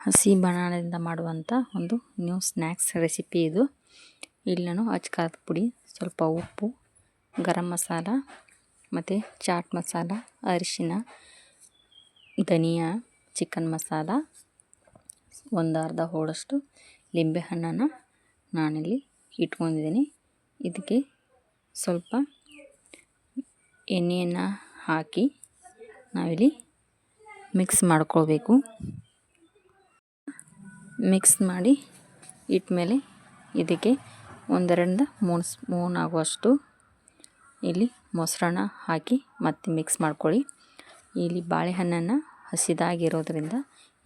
ಹಸಿ ಬನಾನದಿಂದ ಮಾಡುವಂಥ ಒಂದು ನ್ಯೂ ಸ್ನ್ಯಾಕ್ಸ್ ರೆಸಿಪಿ ಇದು. ಇಲ್ಲಿ ನಾನು ಅಚ್ಕಾರದ ಪುಡಿ, ಸ್ವಲ್ಪ ಉಪ್ಪು, ಗರಂ ಮಸಾಲ ಮತ್ತು ಚಾಟ್ ಮಸಾಲ, ಅರಿಶಿನ, ಧನಿಯಾ ಚಿಕನ್ ಮಸಾಲ, ಒಂದು ಅರ್ಧ ಹೋಳಷ್ಟು ಲಿಂಬೆ ಹಣ್ಣನ್ನು ನಾನಿಲ್ಲಿ ಇಟ್ಕೊಂಡಿದ್ದೀನಿ. ಇದಕ್ಕೆ ಸ್ವಲ್ಪ ಎಣ್ಣೆಯನ್ನು ಹಾಕಿ ನಾವಿಲ್ಲಿ ಮಿಕ್ಸ್ ಮಾಡ್ಕೊಳ್ಬೇಕು. ಮಿಕ್ಸ್ ಮಾಡಿ ಇಟ್ಮೇಲೆ ಇದಕ್ಕೆ ಒಂದರಿಂದ ಮೂರು ಸ್ಪೂನ್ ಆಗುವಷ್ಟು ಇಲ್ಲಿ ಮೊಸರನ್ನ ಹಾಕಿ ಮತ್ತೆ ಮಿಕ್ಸ್ ಮಾಡ್ಕೊಳ್ಳಿ. ಇಲ್ಲಿ ಬಾಳೆಹಣ್ಣನ್ನು ಹಸಿದಾಗಿರೋದ್ರಿಂದ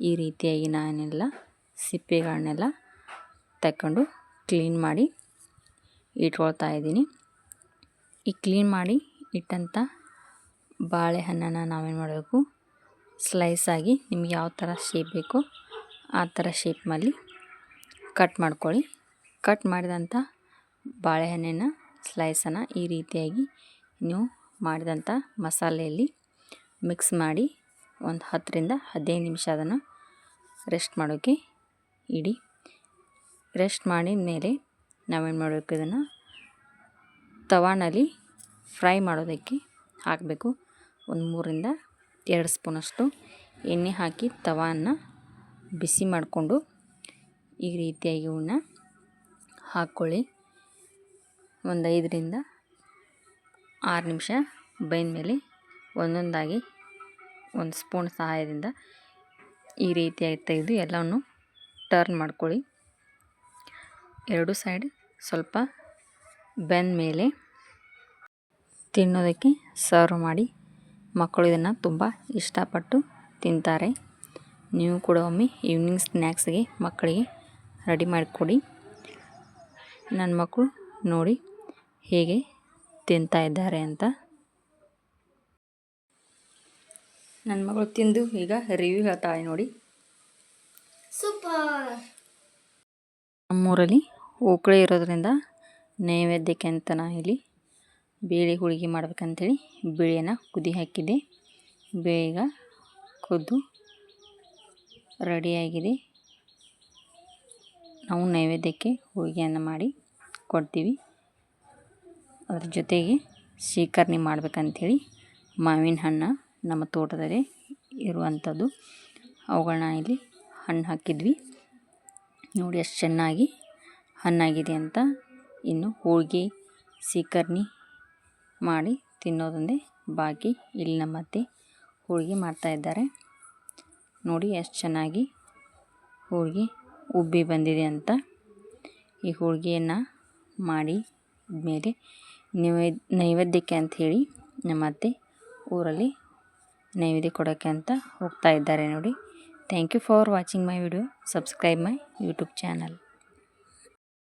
ಈ ರೀತಿಯಾಗಿ ನಾನೆಲ್ಲ ಸಿಪ್ಪೆಗಳನ್ನೆಲ್ಲ ತಗೊಂಡು ಕ್ಲೀನ್ ಮಾಡಿ ಇಟ್ಕೊಳ್ತಾ ಇದ್ದೀನಿ. ಈ ಕ್ಲೀನ್ ಮಾಡಿ ಇಟ್ಟಂಥ ಬಾಳೆಹಣ್ಣನ್ನು ನಾವೇನು ಮಾಡಬೇಕು? ಸ್ಲೈಸಾಗಿ ನಿಮ್ಗೆ ಯಾವ ಥರ ಶೇಪ್ ಬೇಕೋ ಆ ಥರ ಶೇಪ್ನಲ್ಲಿ ಕಟ್ ಮಾಡ್ಕೊಳ್ಳಿ. ಕಟ್ ಮಾಡಿದಂಥ ಬಾಳೆಹಣ್ಣಿನ ಸ್ಲೈಸನ್ನು ಈ ರೀತಿಯಾಗಿ ನೀವು ಮಾಡಿದಂಥ ಮಸಾಲೆಯಲ್ಲಿ ಮಿಕ್ಸ್ ಮಾಡಿ ಒಂದು ಹತ್ತರಿಂದ ಹದಿನೈದು ನಿಮಿಷ ಅದನ್ನು ರೆಸ್ಟ್ ಮಾಡೋಕ್ಕೆ ಇಡಿ. ರೆಸ್ಟ್ ಮಾಡಿದ ಮೇಲೆ ನಾವೇನು ಮಾಡಬೇಕು ಇದನ್ನು? ತವಾನಲ್ಲಿ ಫ್ರೈ ಮಾಡೋದಕ್ಕೆ ಹಾಕಬೇಕು. ಒಂದು ಮೂರರಿಂದ ಎರಡು ಸ್ಪೂನಷ್ಟು ಎಣ್ಣೆ ಹಾಕಿ ತವಾನ ಬಿಸಿ ಮಾಡಿಕೊಂಡು ಈ ರೀತಿಯಾಗಿ ಇವನ್ನ ಹಾಕ್ಕೊಳ್ಳಿ. ಒಂದು ಐದರಿಂದ ಆರು ನಿಮಿಷ ಮೇಲೆ ಒಂದೊಂದಾಗಿ ಒಂದು ಸ್ಪೂನ್ ಸಹಾಯದಿಂದ ಈ ರೀತಿಯಾಗಿ ತೆಗೆದು ಎಲ್ಲವನ್ನು ಟರ್ನ್ ಮಾಡ್ಕೊಳ್ಳಿ. ಎರಡು ಸೈಡ್ ಸ್ವಲ್ಪ ಬೆಂದ ಮೇಲೆ ತಿನ್ನೋದಕ್ಕೆ ಸರ್ವ್ ಮಾಡಿ. ಮಕ್ಕಳು ಇದನ್ನು ತುಂಬ ಇಷ್ಟಪಟ್ಟು ತಿಂತಾರೆ. ನೀವು ಕೂಡ ಒಮ್ಮೆ ಈವ್ನಿಂಗ್ ಸ್ನ್ಯಾಕ್ಸ್ಗೆ ಮಕ್ಕಳಿಗೆ ರೆಡಿ ಮಾಡಿಕೊಡಿ. ನನ್ನ ಮಕ್ಕಳು ನೋಡಿ ಹೇಗೆ ತಿಂತಾ ಇದ್ದಾರೆ ಅಂತ. ನನ್ನ ಮಗಳು ತಿಂದು ಈಗ ರಿವ್ಯೂ ಹೇಳ್ತಾಳೆ ನೋಡಿ. ಸೂಪರ್ ನಮ್ಮೂರಲ್ಲಿ ಓಕಳೆ ಇರೋದ್ರಿಂದ ನೈವೇದ್ಯಕ್ಕೆ ಅಂತ ನಾ ಇಲ್ಲಿ ಬೇಳೆ ಹೋಳಿಗೆ ಮಾಡ್ಬೇಕಂತೇಳಿ ಬೇಳೆನ ಕುದಿ ಹಾಕಿದೆ ಬೇಗ ಕುದ್ದು ರೆಡಿಯಾಗಿದೆ ನಾವು ನೈವೇದ್ಯಕ್ಕೆ ಹೋಳಿಗೆಯನ್ನು ಮಾಡಿ ಕೊಡ್ತೀವಿ. ಅದ್ರ ಜೊತೆಗೆ ಶೇಖರಣೆ ಮಾಡಬೇಕಂಥೇಳಿ ಮಾವಿನ ಹಣ್ಣು ನಮ್ಮ ತೋಟದಲ್ಲಿ ಇರುವಂಥದ್ದು. ಅವುಗಳನ್ನ ಇಲ್ಲಿ ಹಣ್ಣು ಹಾಕಿದ್ವಿ. ನೋಡಿ ಎಷ್ಟು ಚೆನ್ನಾಗಿ ಹಣ್ಣಾಗಿದೆ ಅಂತ ಇನ್ನು ಹೋಳಿಗೆ ಸೀಕರ್ಣಿ ಮಾಡಿ ತಿನ್ನೋದೊಂದೇ ಬಾಕಿ ಇಲ್ಲಿ ನಮ್ಮ ಅತ್ತೆ ಹೋಳಿಗೆ ಮಾಡ್ತಾಯಿದ್ದಾರೆ ನೋಡಿ ಎಷ್ಟು ಚೆನ್ನಾಗಿ ಹೋಳಿಗೆ ಉಬ್ಬಿ ಬಂದಿದೆ ಅಂತ. ಈ ಹೋಳಿಗೆಯನ್ನು ಮಾಡಿ ಮೇಲೆ ನೈವೇದ್ಯ ನೈವೇದ್ಯಕ್ಕೆ ಅಂಥೇಳಿ ನಮ್ಮ ಅತ್ತೆ ಊರಲ್ಲಿ ನೈವೇದ್ಯ ಕೊಡೋಕ್ಕೆ ಅಂತ ಹೋಗ್ತಾ ಇದ್ದಾರೆ ನೋಡಿ. Thank you for watching my video subscribe my YouTube channel